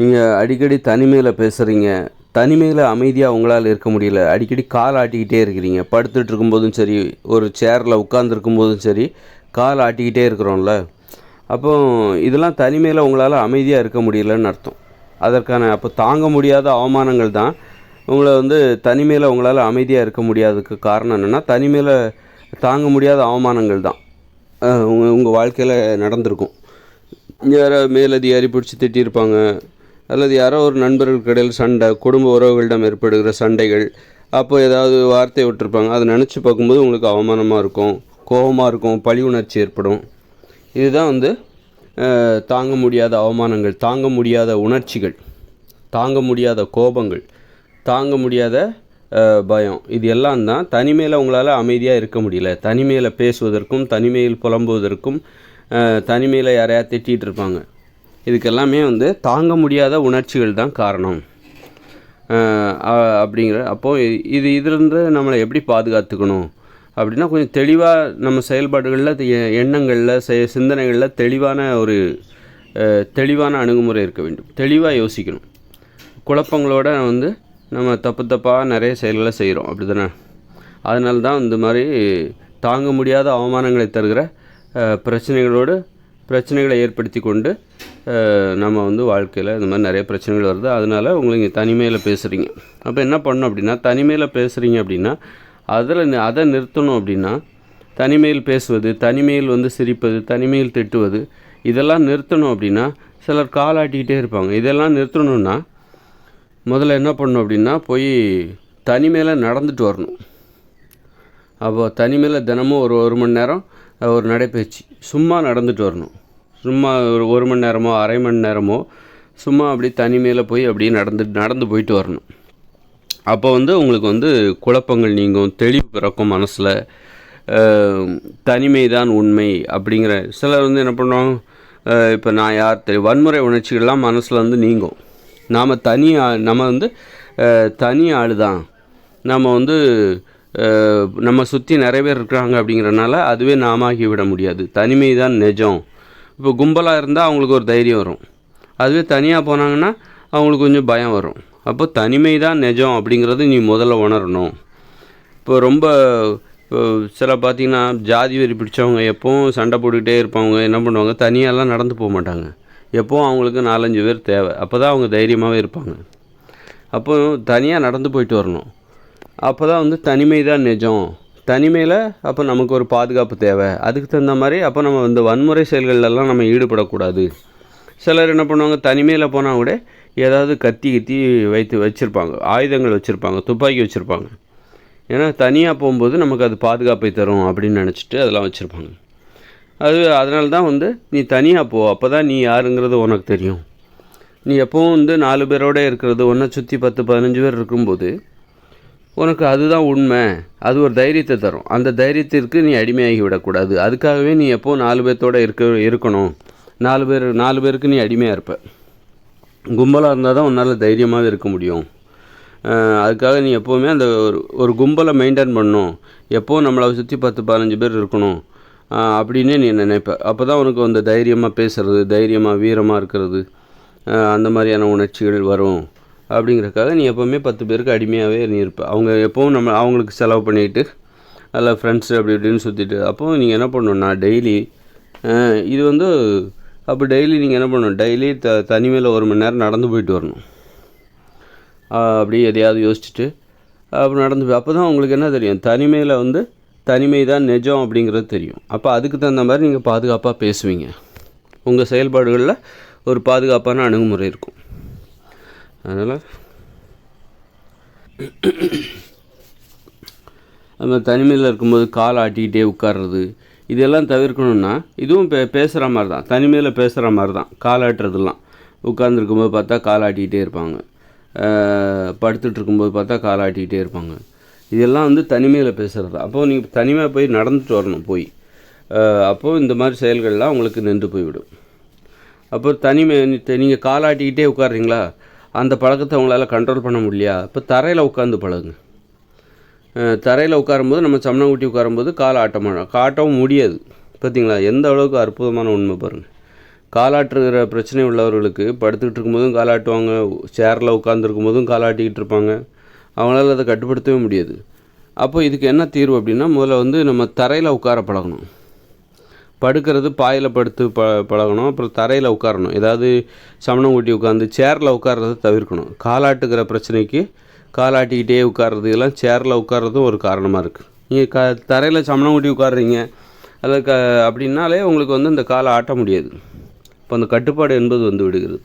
நீங்கள் அடிக்கடி தனிமையில் பேசுகிறீங்க தனிமையில் அமைதியாக உங்களால் இருக்க முடியல. அடிக்கடி கால் ஆட்டிக்கிட்டே இருக்கிறீங்க. படுத்துட்டு இருக்கும்போதும் சரி ஒரு சேரில் உட்காந்துருக்கும் போதும் சரி கால் ஆட்டிக்கிட்டே இருக்கிறோம்ல. அப்போ இதெல்லாம் தனிமையில் உங்களால் அமைதியாக இருக்க முடியலன்னு அர்த்தம். அதற்கான அப்போ தாங்க முடியாத அவமானங்கள் தான். உங்களை வந்து தனிமையில் உங்களால் அமைதியாக இருக்க முடியாததுக்கு காரணம் என்னென்னா தனிமையில் தாங்க முடியாத அவமானங்கள் தான். உங்கள் உங்கள் வாழ்க்கையில் நடந்திருக்கும். யாரோ மேலதிகாரி பிடிச்சி திட்டியிருப்பாங்க அல்லது யாரோ ஒரு நண்பர்களுக்கு இடையில் சண்டை குடும்ப உறவுகளிடம் ஏற்படுகிற சண்டைகள் அப்போ ஏதாவது வார்த்தை விட்டுருப்பாங்க. அதை நினச்சி பார்க்கும்போது உங்களுக்கு அவமானமாக இருக்கும் கோபமாக இருக்கும் பழி உணர்ச்சி ஏற்படும். இதுதான் வந்து தாங்க முடியாத அவமானங்கள் தாங்க முடியாத உணர்ச்சிகள் தாங்க முடியாத கோபங்கள் தாங்க முடியாத பயம். இது எல்லாம் தான் தனிமையில் உங்களால் அமைதியாக இருக்க முடியல. தனிமையில் பேசுவதற்கும் தனிமையில் புலம்புவதற்கும் தனிமையில் யாரையா திட்டிகிட்டு இருப்பாங்க. இதுக்கெல்லாமே வந்து தாங்க முடியாத உணர்ச்சிகள் தான் காரணம். அப்படிங்கிற அப்போது இது இதிலிருந்து நம்மளை எப்படி பாதுகாத்துக்கணும்? அப்படின்னா கொஞ்சம் தெளிவாக நம்ம செயல்பாடுகளில் எண்ணங்களில் செ- சிந்தனைகளில் தெளிவான ஒரு தெளிவான அணுகுமுறை இருக்க வேண்டும். தெளிவாக யோசிக்கணும். குழப்பங்களோட வந்து நம்ம தப்பு தப்பாக நிறைய செயல்களை செய்கிறோம் அப்படி தானே அதனால தான் இந்த மாதிரி தாங்க முடியாத அவமானங்களை தருகிற பிரச்சனைகளோடு பிரச்சனைகளை ஏற்படுத்தி கொண்டு நம்ம வந்து வாழ்க்கையில் இந்த மாதிரி நிறைய பிரச்சனைகள் வருது. அதனால உங்களுக்கு தனிமையில் பேசுகிறீங்க அப்போ என்ன பண்ணணும் அப்படின்னா தனிமையில் பேசுகிறீங்க அப்படின்னா அதில் அதை நிறுத்தணும் அப்படின்னா தனிமையில் பேசுவது தனிமையில் வந்து சிரிப்பது தனிமையில் திட்டுவது இதெல்லாம் நிறுத்தணும் அப்படின்னா சிலர் காலாட்டிக்கிட்டே இருப்பாங்க. இதெல்லாம் நிறுத்தணும்னா முதல்ல என்ன பண்ணணும் அப்படின்னா போய் தனிமையில் நடந்துட்டு வரணும். அப்போ தனிமையில் தினமும் ஒரு ஒரு மணி நேரம் ஒரு நடைப்பயிற்சி சும்மா நடந்துட்டு வரணும். சும்மா ஒரு ஒரு மணி நேரமோ அரை மணி நேரமோ சும்மா அப்படி தனிமையில் போய் அப்படியே நடந்து நடந்து போயிட்டு வரணும். அப்போ வந்து உங்களுக்கு வந்து குழப்பங்கள் நீங்கும் தெளிவு பிறக்கும் மனசில். தனிமை தான் உண்மை அப்படிங்கிற சிலர் வந்து என்ன பண்ணுவாங்க இப்போ நான் யார் தெரியும் வன்முறை உணர்ச்சிகள்லாம் மனசில் வந்து நீங்கும். நாம் தனி ஆ- நம்ம வந்து தனி ஆள் தான் நம்ம வந்து நம்ம சுற்றி நிறைய பேர் இருக்கிறாங்க அப்படிங்கிறனால அதுவே நாமாகி விட முடியாது. தனிமை தான் நிஜம். இப்போ கும்பலாக இருந்தால் அவங்களுக்கு ஒரு தைரியம் வரும். அதுவே தனியாக போனாங்கன்னா அவங்களுக்கு கொஞ்சம் பயம் வரும். அப்போ தனிமை தான் நிஜம் அப்படிங்கிறது நீ முதல்ல உணரணும். இப்போ ரொம்ப இப்போ சில பார்த்தீங்கன்னா ஜாதி வெறி பிடிச்சவங்க எப்போவும் சண்டை போட்டுக்கிட்டே இருப்பாங்க என்ன பண்ணுவாங்க? தனியாலாம் நடந்து போக மாட்டாங்க. எப்போவும் அவங்களுக்கு நாலஞ்சு பேர் தேவை. அப்போ தான் அவங்க தைரியமாகவே இருப்பாங்க. அப்போ தனியாக நடந்து போயிட்டு வரணும். அப்போ தான் வந்து தனிமை தான் நிஜம். தனிமையில் அப்போ நமக்கு ஒரு பாதுகாப்பு தேவை. அதுக்கு தகுந்த மாதிரி அப்போ நம்ம இந்த வன்முறை செயல்களெல்லாம் நம்ம ஈடுபடக்கூடாது. சிலர் என்ன பண்ணுவாங்க தனிமையில் போனால் கூட ஏதாவது கத்தி கத்தி வைத்து வச்சுருப்பாங்க. ஆயுதங்கள் வச்சுருப்பாங்க துப்பாக்கி வச்சுருப்பாங்க. ஏன்னா தனியாக போகும்போது நமக்கு அது பாதுகாப்பை தரும் அப்படின்னு நினச்சிட்டு அதெல்லாம் வச்சுருப்பாங்க. அது அதனால தான் வந்து நீ தனியாக போ அப்போ தான் நீ யாருங்கிறது உனக்கு தெரியும். நீ எப்போவும் வந்து நாலு பேரோடு இருக்கிறது ஒன்றை சுற்றி பத்து பதினஞ்சு பேர் இருக்கும்போது உனக்கு அதுதான் உண்மை. அது ஒரு தைரியத்தை தரும். அந்த தைரியத்திற்கு நீ அடிமையாகி விடக்கூடாது அதுக்காகவே நீ எப்போ நாலு பேர்த்தோடு இருக்க இருக்கணும்? நாலு பேர் நாலு பேருக்கு நீ அடிமையாக இருப்ப. கும்பலாக இருந்தால் தான் உன்னால் தைரியமாக இருக்க முடியும். அதுக்காக நீ எப்போவுமே அந்த ஒரு ஒரு கும்பலை மெயின்டைன் பண்ணணும். எப்போது நம்மளை சுற்றி பத்து பதினஞ்சு பேர் இருக்கணும் அப்படின்னு நீ நினைப்ப. அப்போ தான் உனக்கு அந்த தைரியமாக பேசுகிறது தைரியமாக வீரமாக இருக்கிறது அந்த மாதிரியான உணர்ச்சிகள் வரும். அப்படிங்கிறதுக்காக நீ எப்போவுமே பத்து பேருக்கு அடிமையாகவே நீ இருப்ப அவங்க எப்போவும் நம்ம அவங்களுக்கு செலவு பண்ணிக்கிட்டு அதில் ஃப்ரெண்ட்ஸு அப்படி இப்படின்னு சுற்றிட்டு அப்போது நீங்கள் என்ன பண்ணணும்னா டெய்லி இது வந்து அப்போ டெய்லி நீங்கள் என்ன பண்ணணும்? டெய்லி த தனிமையில் ஒரு மணி நேரம் நடந்து போயிட்டு வரணும். அப்படி அப்படியே எதையாவது யோசிச்சுட்டு அப்போ நடந்து போய் அப்போ தான் உங்களுக்கு என்ன தெரியும்? தனிமையில் வந்து தனிமை தான் நிஜம் அப்படிங்கிறது தெரியும். அப்போ அதுக்கு தகுந்த மாதிரி நீங்கள் பாதுகாப்பாக பேசுவீங்க. உங்கள் செயல்பாடுகளில் ஒரு பாதுகாப்பான அணுகுமுறை இருக்கும். அதனால் நம்ம தனிமையில் இருக்கும்போது கால் ஆட்டிக்கிட்டே உட்கார்றது இதெல்லாம் தவிர்க்கணும்னா இதுவும் பே பேசுகிற மாதிரி தான் தனிமையில் பேசுகிற மாதிரி தான் கால் ஆட்டுறதெல்லாம் உட்காந்துருக்கும்போது பார்த்தா கால் ஆட்டிக்கிட்டே இருப்பாங்க. அஹ் படுத்துட்டு இருக்கும்போது பார்த்தா கால் ஆட்டிக்கிட்டே இருப்பாங்க. இதெல்லாம் வந்து தனிமையில் பேசுகிறது அப்போது நீங்கள் தனிமையாக போய் நடந்துட்டு வரணும் போய். அப்போது இந்த மாதிரி செயல்கள்லாம் உங்களுக்கு நின்று போய்விடும். அப்போ தனிமை நீங்கள் காலாட்டிக்கிட்டே உட்காருறீங்களா? அந்த பழக்கத்தை அவங்களால கண்ட்ரோல் பண்ண முடியலையா இப்போ தரையில் உட்காந்து பழகுங்க தரையில் உட்காரும்போது நம்ம சமணம் ஊட்டி உட்காரும்போது கால் ஆட்ட காட்டவும் முடியாது. பார்த்தீங்களா எந்த அளவுக்கு அற்புதமான உண்மை பாருங்கள் காலாட்டுகிற பிரச்சனை உள்ளவர்களுக்கு படுத்துக்கிட்டு இருக்கும்போதும் காலாட்டுவாங்க சேரில் உட்காந்துருக்கும் போதும் காலாட்டிக்கிட்டு இருப்பாங்க. அவங்களால அதை கட்டுப்படுத்தவே முடியாது. அப்போ இதுக்கு என்ன தீர்வு அப்படின்னா முதல்ல வந்து நம்ம தரையில் உட்கார பழகணும். படுக்கிறது பாயில் படுத்து ப பழகணும் அப்புறம் தரையில் உட்காரணும். ஏதாவது சமணம் ஊட்டி உட்காந்து சேரில் உட்கார்றத தவிர்க்கணும். காலாட்டுக்கிற பிரச்சனைக்கு காலாட்டிக்கிட்டே உட்கார்றது இதெல்லாம் சேரில் உட்கார்றதும் ஒரு காரணமாக இருக்குது நீங்கள் க தரையில் சமணம் ஊட்டி உட்காடுறீங்க அதில் க அப்படின்னாலே உங்களுக்கு வந்து இந்த காலை ஆட்ட முடியாது. இப்போ அந்த கட்டுப்பாடு என்பது வந்து விடுகிறது.